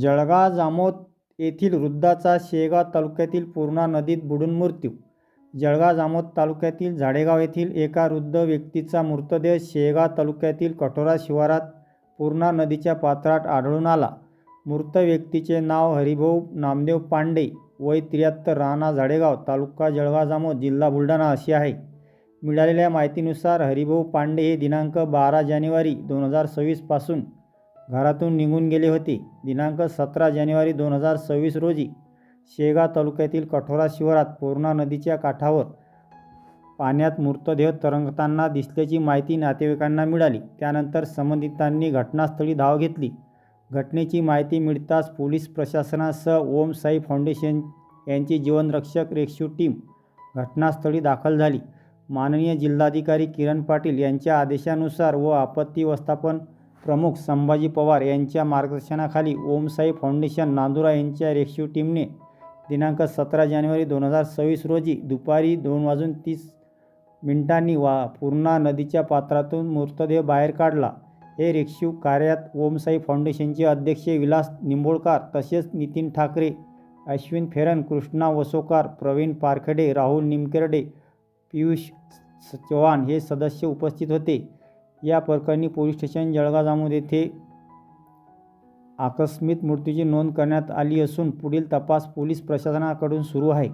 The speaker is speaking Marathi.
जळगाव जामोद येथील वृद्धाचा शेगाव तालुक्यातील पूर्णा नदीत बुडून मृत्यू. जळगाव जामोद तालुक्यातील झाडेगाव येथील एका वृद्ध व्यक्तीचा मृतदेह शेगाव तालुक्यातील कठोरा शिवारात पूर्णा नदीच्या पात्रात आढळून आला. मृत व्यक्तीचे नाव हरिभाऊ नामदेव पांडे वय त्र्याहत्तर राणा झाडेगाव तालुका जळगाव जामोद जिल्हा बुलढाणा अशी आहे. मिळालेल्या माहितीनुसार हरिभाऊ पांडे हे दिनांक बारा जानेवारी दोन हजार सव्वीसपासून घरातून निघून गेले होते. दिनांक सतरा जानेवारी दोन हजार सव्वीस रोजी शेगाव तालुक्यातील कठोरा शिवारात पूर्णा नदीच्या काठावर पाण्यात मृतदेह तरंगताना दिसल्याची माहिती नातेवाईकांना मिळाली. त्यानंतर संबंधितांनी घटनास्थळी धाव घेतली. घटनेची माहिती मिळताच पोलीस प्रशासनासह ओम साई फाउंडेशन यांची जीवनरक्षक रेस्क्यू टीम घटनास्थळी दाखल झाली. माननीय जिल्हाधिकारी किरण पाटील यांच्या आदेशानुसार व आपत्ती व्यवस्थापन प्रमुख संभाजी पवार यांच्या मार्गदर्शनाखाली ओमसाई फाउंडेशन नांदुरा यांच्या रेस्क्यू टीमने दिनांक सतरा जानेवारी दोन हजार सव्वीस रोजी दुपारी दोन वाजून तीस मिनिटांनी वा पूर्णा नदीच्या पात्रातून मृतदेह बाहेर काढला. हे रेस्क्यू कार्यात ओमसाई फाउंडेशनचे अध्यक्ष विलास निंबोळकर तसेच नितीन ठाकरे अश्विन फेरन कृष्णा वसोकार प्रवीण पारखडे राहुल निमकर्डे पियुष चव्हाण हे सदस्य उपस्थित होते. या प्रकरणी पोलीस स्टेशन जळगाव जामोद येथे आकस्मिक मृत्यूची नोंद करण्यात आली असून पुढील तपास पोलीस प्रशासनाकडून सुरू आहे.